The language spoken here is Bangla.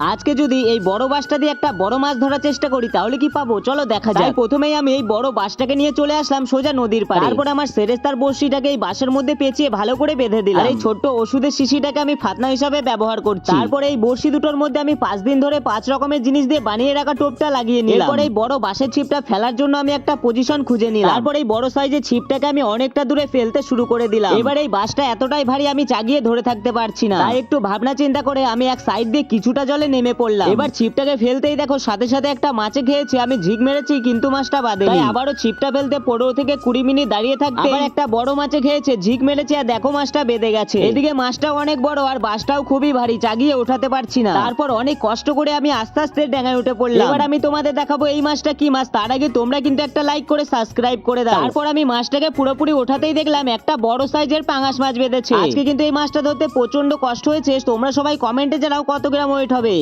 আজকে যদি এই বড় বাসটা দিয়ে একটা বড় মাছ ধরার চেষ্টা করি তাহলে কি পাবো? চলো দেখা যায় প্রথমেই আমি এই বড় বাসটাকে নিয়ে চলে আসলাম সোজা নদীর পাড়ে। তারপর আমার সেরেস্তার বড়শিটাকে এই বাসের মধ্যে পেঁচিয়ে ভালো করে বেঁধে দিলাম। আর এই ছোট্ট ওষুধের শিশিটাকে আমি ফাতনা হিসাবে ব্যবহার করছি। তারপর এই বড়শি দুটোর মধ্যে আমি পাঁচ দিন ধরে পাঁচ রকমের জিনিস দিয়ে বানিয়ে রাখা টোপটা লাগিয়ে নিলাম। এরপর এই বড় বাঁশের ছিপটা ফেলার জন্য আমি একটা পজিশন খুঁজে নিলাম। তারপর এই বড় সাইজের ছিপটাকে আমি অনেকটা দূরে ফেলতে শুরু করে দিলাম। এবার এই বাসটা এতটাই ভারী আমি চাগিয়ে ধরে থাকতে পারছি না। তাই একটু ভাবনা চিন্তা করে আমি এক সাইড দিয়ে কিছুটা জলে নেমে পড়লাম। এবার ছিপটাকে ফেলতেই দেখো সাথে সাথে একটা মাছে খেয়েছে আমি ঝিক মেরেছি কিন্তু মাছটা বাদে তাই আবারও ছিপটা ফেলতে পনেরো থেকে কুড়ি মিনিট দাঁড়িয়ে থাকতে আবার একটা বড় মাছে খেয়েছে ঝিক মেরেছে আর দেখো মাছটা বেঁধে গেছে। এদিকে মাছটাও অনেক বড় আর বাসটাও খুবই ভারী চাগিয়ে ওঠাতে পারছি না। তারপর অনেক কষ্ট করে আমি আস্তে আস্তে ডেঙায় উঠে পড়লাম। এবার আমি তোমাদের দেখাবো এই মাছটা কি মাছ তার আগে তোমরা কিন্তু একটা লাইক করে সাবস্ক্রাইব করে দাও। তারপর আমি মাছটাকে পুরোপুরি ওঠাতেই দেখলাম একটা বড় সাইজের পাঙাশ মাছ বেঁধেছে। আজকে কিন্তু এই মাছটা ধরতে প্রচণ্ড কষ্ট হয়েছে তোমরা সবাই কমেন্টে জানাও কত গ্রাম ওয়েট হবে।